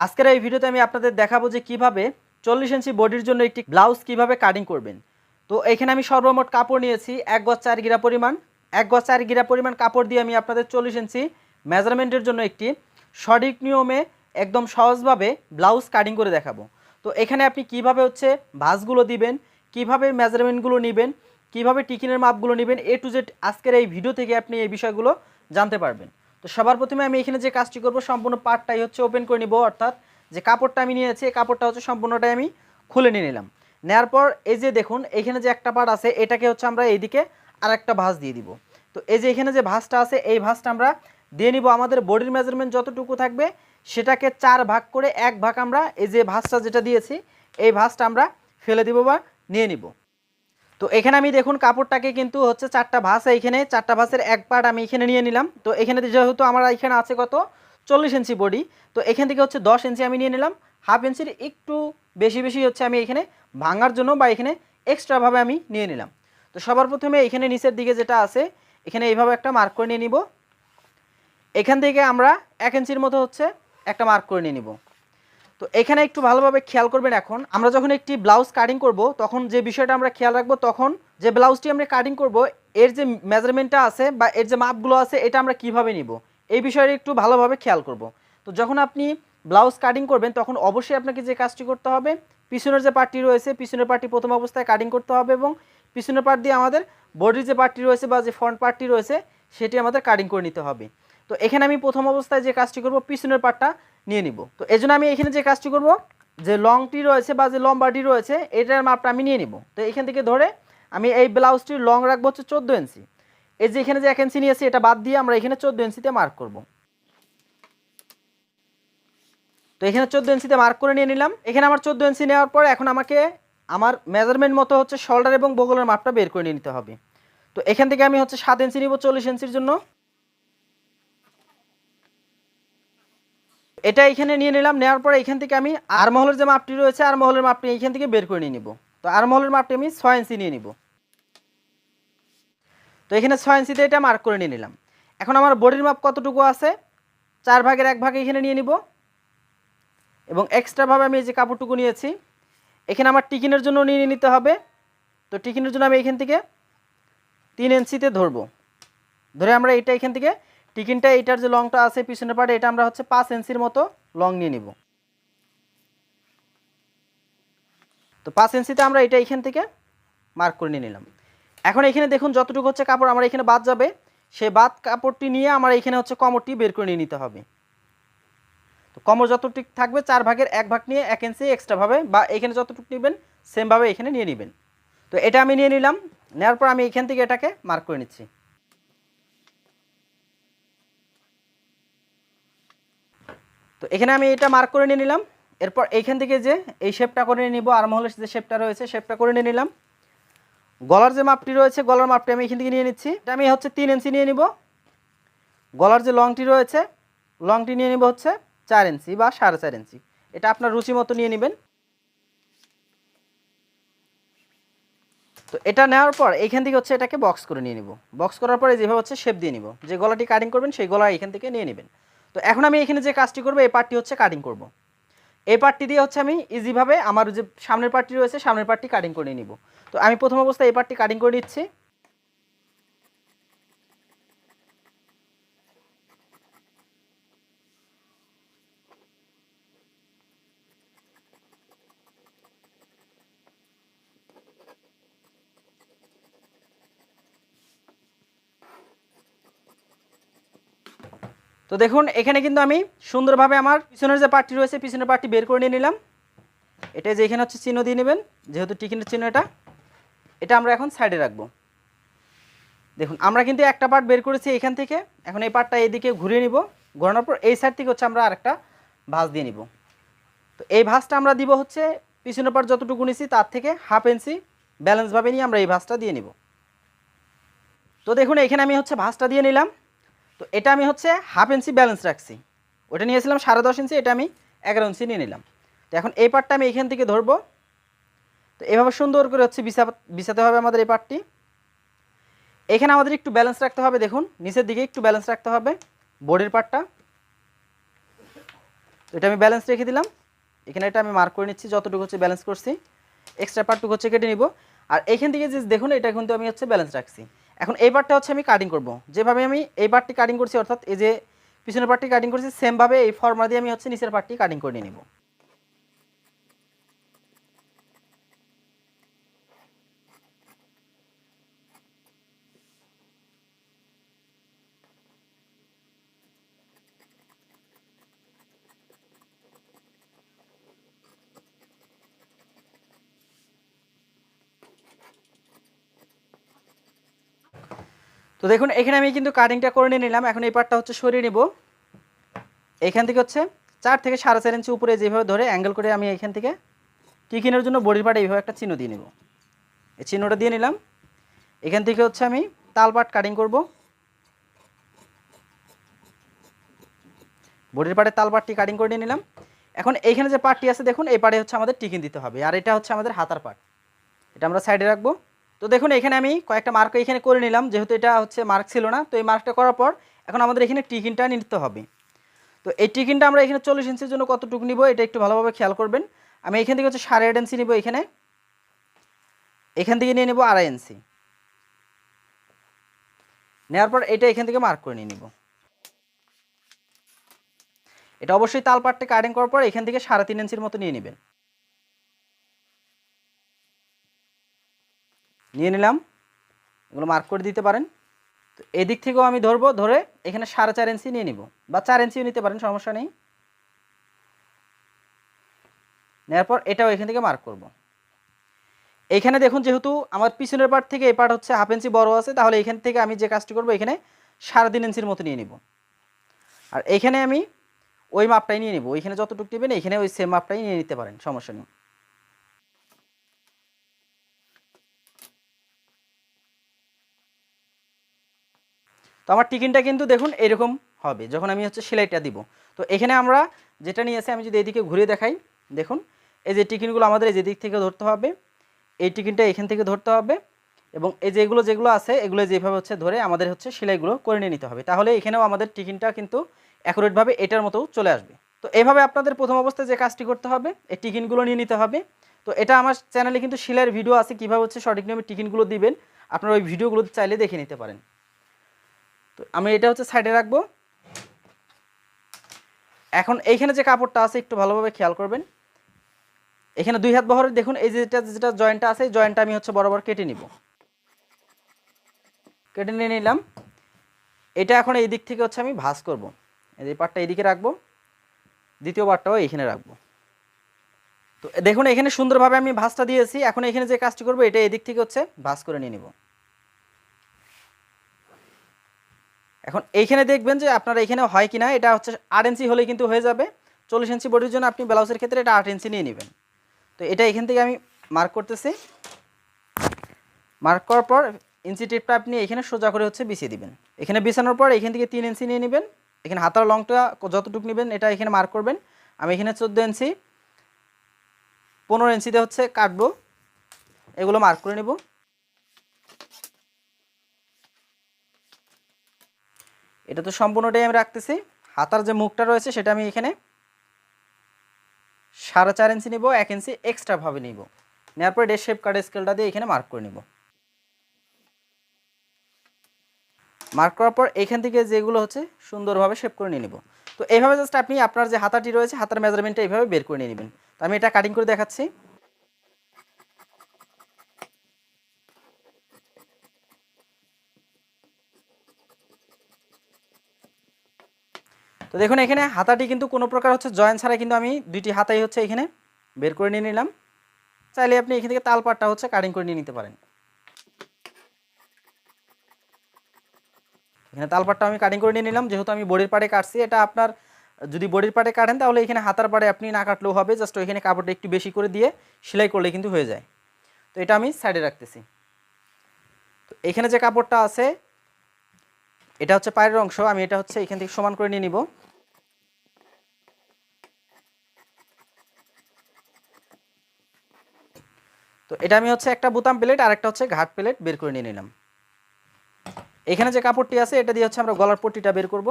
আজকের এই ভিডিওতে আমি আপনাদের দেখাবো যে কীভাবে চল্লিশ ইঞ্চি বডির জন্য একটি ব্লাউজ কীভাবে কাটিং করবেন। তো এখানে আমি সর্বমোট কাপড় নিয়েছি, এক গজ চার গিরা পরিমাণ। এক গজ চার গিরা পরিমাণ কাপড় দিয়ে আমি আপনাদের চল্লিশ ইঞ্চি মেজারমেন্টের জন্য একটি সঠিক নিয়মে একদম সহজভাবে ব্লাউজ কাটিং করে দেখাবো। তো এখানে আপনি কীভাবে হচ্ছে ভাঁজগুলো দিবেন, কীভাবে মেজারমেন্টগুলো নেবেন, কীভাবে টিকিনের মাপগুলো নেবেন, এ টু জেড আজকের এই ভিডিও থেকে আপনি এই বিষয়গুলো জানতে পারবেন। তো সবার প্রথমে আমি এখানে যে কাজটি করব, সম্পূর্ণ পার্টটাই হচ্ছে ওপেন করে নিব, অর্থাৎ যে কাপড়টা আমি নিয়েছি, এই কাপড়টা হচ্ছে সম্পূর্ণটাই আমি খুলে নিয়ে নিলাম। নেওয়ার পর এই যে দেখুন, এখানে যে একটা পার্ট আছে, এটাকে হচ্ছে আমরা এইদিকে আর একটা ভাঁজ দিয়ে দিব। তো এই যে এখানে যে ভাঁজটা আছে, এই ভাঁজটা আমরা দিয়ে নিব। আমাদের বডির মেজারমেন্ট যতটুকু থাকবে, সেটাকে চার ভাগ করে এক ভাগ আমরা এই যে ভাঁজটা যেটা দিয়েছি, এই ভাঁজটা আমরা ফেলে দিব বা নিয়ে নিব। তো এখানে আমি দেখুন কাপড়টাকে কিন্তু হচ্ছে চারটা ভাঁজ, এইখানে চারটা ভাঁজের এক পার্ট আমি এখানে নিয়ে নিলাম। তো এখানে যেহেতু আমার এখানে আছে কত? চল্লিশ ইঞ্চি বডি। তো এখান থেকে হচ্ছে দশ ইঞ্চি আমি নিয়ে নিলাম। হাফ ইঞ্চির একটু বেশি বেশি হচ্ছে আমি এখানে ভাঙার জন্য বা এখানে এক্সট্রাভাবে আমি নিয়ে নিলাম। তো সবার প্রথমে এখানে নিচের দিকে যেটা আছে, এখানে এইভাবে একটা মার্ক করে নিয়ে নিব। এখান থেকে আমরা এক ইঞ্চির মতো হচ্ছে একটা মার্ক করে নিয়ে নিব। তো এখানে একটু ভালোভাবে খেয়াল করবেন এখন। আমরা যখন একটি ব্লাউজ কাটিং করব, তখন যে বিষয়টা আমরা খেয়াল রাখব তখন যে ব্লাউজটি আমরা কাটিং করব, এর যে মেজারমেন্টটা আছে বা এর যে মাপগুলো আছে, এটা আমরা কীভাবে নিব? এই বিষয়টা একটু ভালোভাবে খেয়াল করব। তো যখন আপনি ব্লাউজ কাটিং করবেন, তখন অবশ্যই আপনাকে যে কাজটি করতে হবে, পিছনের যে পার্টটি রয়েছে, পিছনের পার্টটি প্রথম অবস্থায় কাটিং করতে হবে এবং পিছনের পার্ট দিয়ে আমাদের বডির যে পার্টটি রয়েছে বা যে ফ্রন্ট পার্টটি রয়েছে, সেটি আমাদের কাটিং করে নিতে হবে। তো এখানে আমি প্রথম অবস্থায় যে কাজটি করব, পিছনের পার্টটা নিয়ে নিব। তো এই আমি এখানে যে কাজটি করব, যে লংটি রয়েছে বা যে লম্বাটি রয়েছে, এটার মাপটা আমি নিয়ে নিব। তো এখান থেকে ধরে আমি এই ব্লাউজটির লং রাখব হচ্ছে চোদ্দ ইঞ্চি। এই যে এখানে যে এক ইঞ্চি নিয়েছি, এটা বাদ দিয়ে আমরা এখানে চোদ্দ ইঞ্চিতে মার্ক করব। তো এখানে চোদ্দ ইঞ্চিতে মার্ক করে নিয়ে নিলাম। এখানে আমার চোদ্দ ইঞ্চি নেওয়ার পর এখন আমাকে আমার মেজারমেন্ট মতো হচ্ছে শোল্ডার এবং বগলের মাপটা বের করে নিয়ে নিতে হবে। তো এখান থেকে আমি হচ্ছে সাত ইঞ্চি নিব চল্লিশ ইঞ্চির জন্য। এটা এখানে নিয়ে নিলাম, নেওয়ার পরে এখান থেকে আমি আর মহলের যে মাপটি রয়েছে আর মহলের মাপটি এখান থেকে বের করে নিয়ে নিব। তো আর মহলের মাপটি আমি ছয় ইঞ্চি নিয়ে নিব। তো এখানে ছয় ইঞ্চিতে এটা মার্ক করে নিয়ে নিলাম। এখন আমার বডির মাপ কতটুকু আছে? চার ভাগের এক ভাগ এখানে নিয়ে নিব। এবং এক্সট্রাভাবে আমি এই যে কাপড়টুকু নিয়েছি, এখানে আমার টিকিনের জন্য নিয়ে নিতে হবে। তো টিকিনের জন্য আমি এখান থেকে তিন ইঞ্চিতে ধরবো। ধরে আমরা এটা এখান থেকে টিকিনটা, এটার যে লংটা আছে পিছনের পাটে এটা আমরা হচ্ছে পাঁচ ইঞ্চির মতো লং নিয়ে নিব। তো পাঁচ ইঞ্চিতে আমরা এটা এখান থেকে মার্ক করে নিয়ে নিলাম। এখন এখানে দেখুন যতটুকু হচ্ছে কাপড় আমার এখানে বাদ যাবে সেই বাদ কাপড়টি নিয়ে আমার এখানে হচ্ছে কমরটি বের করে নিয়ে নিতে হবে। তো কমর যতটুকু থাকবে, চার ভাগের এক ভাগ নিয়ে এক ইঞ্চি এক্সট্রাভাবে বা এখানে যতটুকু নেবেন সেমভাবে এখানে নিয়ে নেবেন। তো এটা আমি নিয়ে নিলাম, নেওয়ার পর আমি এখান থেকে এটাকে মার্ক করে নিচ্ছি। তো এখানে আমি এটা মার্ক করে নিয়ে নিলাম। এরপর এইখান থেকে যে এই শেপটা করে নিয়ে নিব, আর মহলের যে শেপটা রয়েছে শেপটা করে নিয়ে নিলাম। গলার যে মাপটি রয়েছে, গলার মাপটি আমি এখান থেকে নিয়ে নিচ্ছি। এটা আমি হচ্ছে তিন ইঞ্চি নিয়ে নিব। গলার যে লংটি রয়েছে লংটি নিয়ে নিব হচ্ছে চার ইঞ্চি বা সাড়ে চার ইঞ্চি এটা আপনার রুচি মতো নিয়ে নেবেন। তো এটা নেওয়ার পর এইখান থেকে হচ্ছে এটাকে বক্স করে নিয়ে নিব। বক্স করার পরে যেভাবে হচ্ছে শেপ দিয়ে নিব। যে গলাটি কাটিং করবেন, সেই গলা এখান থেকে নিয়ে নেবেন। তো এখন আমি এখানে যে কাজটি করব, এই পার্টটি হচ্ছে কাটিং করব। এই পার্টটি দিয়ে হচ্ছে আমি ইজিভাবে আমার যে সামনের পার্টটি রয়েছে, সামনের পার্টটি কাটিং করে নিব তো আমি প্রথম অবস্থায় এই পার্টটি কাটিং করে নিচ্ছি তো দেখুন, এখানে কিন্তু আমি সুন্দরভাবে আমার পিছনের যে পার্টটি রয়েছে, পিছনের পার্টটি বের করে নিয়ে নিলাম। এটা যে এখানে হচ্ছে চিহ্ন দিয়ে নেবেন, যেহেতু টিকিনের চিহ্ন এটা এটা আমরা এখন সাইডে রাখব। দেখুন, আমরা কিন্তু একটা পার্ট বের করেছি এখান থেকে। এখন এই পার্টটা এইদিকে ঘুরিয়ে নিব। ঘোরানোর পর এই সাইড থেকে হচ্ছে আমরা আরেকটা ভাঁজ দিয়ে নিব। তো এই ভাঁজটা আমরা দিব হচ্ছে, পিছনের পার্ট যতটুকু নিছি তার থেকে হাফ ইঞ্চি ব্যালেন্সভাবে নিয়ে আমরা এই ভাঁজটা দিয়ে নিব। তো দেখুন, এখানে আমি হচ্ছে ভাঁজটা দিয়ে নিলাম। তো এটা আমি হচ্ছে হাফ ইঞ্চি ব্যালেন্স রাখছি। ওটা নিয়েছিলাম সাড়ে দশ ইঞ্চি, এটা আমি এগারো ইঞ্চি নিয়ে নিলাম। তো এখন এই পার্টটা আমি এখান থেকে ধরবো। তো এভাবে সুন্দর করে হচ্ছে বিছা বিছাতে হবে আমাদের এই পার্টটি এখানে আমাদের একটু ব্যালেন্স রাখতে হবে, দেখুন, নিচের দিকে একটু ব্যালেন্স রাখতে হবে বোর্ডের পার্টটা তো এটা আমি ব্যালেন্স রেখে দিলাম। এখানে এটা আমি মার্ক করে নিচ্ছি, যতটুকু হচ্ছে ব্যালেন্স করছি। এক্সট্রা পার্টটুকু হচ্ছে কেটে নিব। আর এখান থেকে যে দেখুন, এটা কিন্তু আমি হচ্ছে ব্যালেন্স রাখছি। এখন এই বারটা হচ্ছে আমি কাটিং করব। যেভাবে আমি এই বারটি কাটিং করছি, অর্থাৎ এই যে পিছনের পার্টটি কাটিং করছি সেমভাবে এই ফর্মা দিয়ে আমি হচ্ছে নিচের পার্টটি কাটিং করে নিয়ে নিব। তো দেখুন, এখানে আমি কিন্তু কাটিংটা করে নিয়ে নিলাম। এখন এই পার্টটা হচ্ছে সরিয়ে নেব। এখান থেকে হচ্ছে চার থেকে সাড়ে চার ইঞ্চি উপরে যেভাবে ধরে অ্যাঙ্গেল করে আমি এখান থেকে টিকিনের জন্য বডির পার্টে এইভাবে একটা চিহ্ন দিয়ে নেব। এই চিহ্নটা দিয়ে নিলাম। এখান থেকে হচ্ছে আমি তাল পাট কাটিং করব। বডির পাটে তাল পাটটি কাটিং করে নিয়ে নিলাম। এখন এইখানে যে পার্টটি আছে, দেখুন, এই পাটে হচ্ছে আমাদের টিকিন দিতে হবে। আর এটা হচ্ছে আমাদের হাতার পাট এটা আমরা সাইডে রাখব। তো দেখুন, এখানে আমি কয়েকটা মার্ক এখানে করে নিলাম, যেহেতু এটা হচ্ছে মার্ক ছিল না, তো এই মার্কটা করার পর এখন আমাদের এখানে টিকিনটা নিতে হবে। তো এই টিকিনটা আমরা এখানে চল্লিশ ইঞ্চির জন্য কতটুকু নিব, এটা একটু ভালোভাবে খেয়াল করবেন। আমি এখান থেকে হচ্ছে সাড়ে আট ইঞ্চি নিব এখানে। এখান থেকে নিয়ে নেব আড়াই ইঞ্চি। নেওয়ার পর এটা এখান থেকে মার্ক করে নিয়ে নিব। এটা অবশ্যই তাল পাটটা কাটিং করার পর এখান থেকে সাড়ে তিন ইঞ্চির মতো নিয়ে নেবেন। নিয়ে নিলাম। এগুলো মার্ক করে দিতে পারেন। তো এদিক থেকেও আমি ধরবো, ধরে এখানে সাড়ে চার ইঞ্চি নিয়ে নিব। বা চার ইঞ্চিও নিতে পারেন, সমস্যা নেই। নেওয়ার পর এটাও এখান থেকে মার্ক করব। এখানে দেখুন, যেহেতু আমার পিছনের পার্ট থেকে এই পার্ট হচ্ছে হাফ ইঞ্চি বড় আছে, তাহলে এখান থেকে আমি যে কাজটি করব, এখানে সাড়ে তিন ইঞ্চির মতো নিয়ে নিব। আর এইখানে আমি ওই মাপটাই নিয়ে নিব। ওইখানে যতটুকু নেবেন এখানে ওই সেম মাপটাই নিয়ে নিতে পারেন, সমস্যা নেই। তো আমার টিকিনটা কিন্তু দেখুন এরকম হবে, যখন আমি হচ্ছে সেলাইটা দিব। তো এখানে আমরা যেটা নিয়ে নিয়েছি আমি যদি এদিকে ঘুরে দেখাই, দেখুন, এই যে টিকিনগুলো আমাদের এই দিক থেকে ধরতে হবে, এই টিকিনটা এখান থেকে ধরতে হবে, এবং এই যে এগুলো যেগুলো আছে, এগুলো যেভাবে হচ্ছে ধরে আমাদের হচ্ছে সেলাইগুলো করে নিয়ে নিতে হবে। তাহলে এখানেও আমাদের টিকিনটা কিন্তু অ্যাকুরেটভাবে এটার মতো চলে আসবে। তো এভাবে আপনাদের প্রথম অবস্থায় যে কাজটি করতে হবে, এই টিকিনগুলো নিয়ে নিতে হবে। তো এটা আমার চ্যানেলে কিন্তু সেলাইয়ের ভিডিও আছে, কীভাবে হচ্ছে সঠিক নিয়মে টিকিনগুলো দিবেন, আপনারা ওই ভিডিওগুলো চাইলে দেখে নিতে পারেন। তো আমি এটা হচ্ছে সাইডে রাখব। এখন এইখানে যে কাপড়টা আছে, একটু ভালোভাবে খেয়াল করবেন। এখানে দুই হাত বহরের, দেখুন, এই যেটা যেটা জয়েন্টটা আছে, এই জয়েন্টটা আমি হচ্ছে বরাবর কেটে নিব। কেটে নিয়ে নিলাম। এটা এখন এই দিক থেকে হচ্ছে আমি ভাঁজ করব। এই পাটটা এইদিকে রাখব। দ্বিতীয় পাটটাও এইখানে রাখব। তো দেখুন, এখানে সুন্দরভাবে আমি ভাঁজটা দিয়েছি। এখন এখানে যে কাজটি করব, এটা এদিক থেকে হচ্ছে ভাঁজ করে নিয়ে নিব। এখন এইখানে দেখবেন যে আপনার এখানে হয় কিনা এটা হচ্ছে আট ইঞ্চি হলে কিন্তু হয়ে যাবে। চল্লিশ ইঞ্চি বডির জন্য আপনি ব্লাউজের ক্ষেত্রে এটা আট ইঞ্চি নিয়ে নেবেন। তো এটা এখান থেকে আমি মার্ক করতেছি। মার্ক করার পর ইঞ্চি টেপটা আপনি এখানে সোজা করে হচ্ছে বিছিয়ে দিবেন। এখানে বিছানোর পর এখান থেকে তিন ইঞ্চি নিয়ে নেবেন। এখানে হাতার লংটা যতটুকু নেবেন এটা এখানে মার্ক করবেন। আমি এখানে চোদ্দ ইঞ্চি, পনেরো ইঞ্চিতে হচ্ছে কাটবো। এগুলো মার্ক করে নেব। এটা তো সম্পূর্ণটাই আমি রাখতেছি। হাতার যে মুখটা রয়েছে সেটা আমি এখানে সাড়ে চার ইঞ্চি নিব, এক ইঞ্চি এক্সট্রাভাবে নিব। নেওয়ার পরে ডেস শেপ কার্ড স্কেলটা দিয়ে এখানে মার্ক করে নিব। মার্ক করার পর এখান থেকে যেগুলো হচ্ছে সুন্দরভাবে শেপ করে নিয়ে নিব। তো এইভাবে জাস্ট আপনি আপনার যে হাতাটি রয়েছে, হাতার মেজারমেন্টটা এইভাবে বের করে নিয়ে নেবেন। তো আমি এটা কাটিং করে দেখাচ্ছি। তো দেখুন, এখানে হাতাটি কিন্তু কোনো প্রকার হচ্ছে জয়েন ছাড়া কিন্তু আমি দুইটি হাতাই হচ্ছে এখানে বের করে নিয়ে নিলাম। চাইলে আপনি এখান থেকে তাল পাটটা হচ্ছে কাটিং করে নিয়ে নিতে পারেন। এখানে তাল পাটটা আমি কাটিং করে নিয়ে নিলাম, যেহেতু আমি বডির পাড়ে কাটছি, এটা আপনার যদি বডির পাড়ে কাটেন, তাহলে এখানে হাতার পাড়ে আপনি না কাটলেও হবে, জাস্ট ওইখানে কাপড়টা একটু বেশি করে দিয়ে সেলাই করলে কিন্তু হয়ে যায়। তো এটা আমি সাইডে রাখতেছি। তো এখানে যে কাপড়টা আছে এটা হচ্ছে পায়ের অংশ, আমি এটা হচ্ছে এখান থেকে সমান করে নিয়ে নিব। তো এটা আমি হচ্ছে একটা বোতাম প্লেট আর একটা হচ্ছে ঘাট প্লেট বের করে নিয়ে নিলাম। এখানে যে কাপড়টি আছে, এটা দিয়ে হচ্ছে আমরা গলার পট্টিটা বের করব।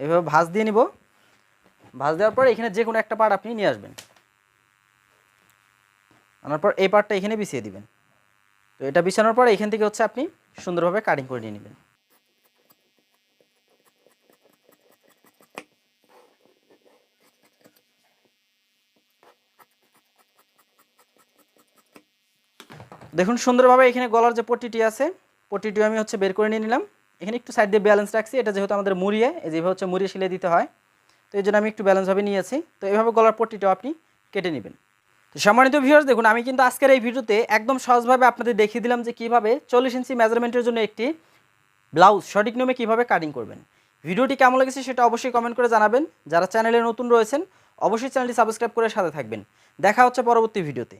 এভাবে ভাঁজ দিয়ে নিব। ভাঁজ দেওয়ার পর এখানে যে কোনো একটা পার্ট আপনি নিয়ে আসবেন। আনার পর এই পার্টটা এখানে বিছিয়ে দিবেন। তো এটা বিছানোর পর এখান থেকে হচ্ছে আপনি সুন্দরভাবে কাটিং করে নিয়ে নেবেন। দেখুন, সুন্দরভাবে এখানে গলার যে পট্টিটি আছে, পট্টিটিও আমি হচ্ছে বের করে নিয়ে নিলাম। এখানে একটু সাইড দিয়ে ব্যালেন্স রাখছি, এটা যেহেতু আমাদের মুড়িয়ে, এই যেভাবে হচ্ছে মুড়িয়ে সিলে দিতে হয়। তো এই জন্য আমি একটু ব্যালেন্সভাবে নিয়েছি। তো এইভাবে গলার পট্টিটাও আপনি কেটে নেবেন। সম্মানিত ভিউয়ার্স দেখুন, আমি কিন্তু আজকের এই ভিডিওতে একদম সহজভাবে আপনাদের দেখিয়ে দিলাম যে কীভাবে চল্লিশ ইঞ্চি মেজারমেন্টের জন্য একটি ব্লাউজ সঠিক নিয়মে কীভাবে কাটিং করবেন। ভিডিওটি কেমন লেগেছে সেটা অবশ্যই কমেন্ট করে জানাবেন। যারা চ্যানেলে নতুন রয়েছেন, অবশ্যই চ্যানেলটি সাবস্ক্রাইব করে সাথে থাকবেন। দেখা হচ্ছে পরবর্তী ভিডিওতে।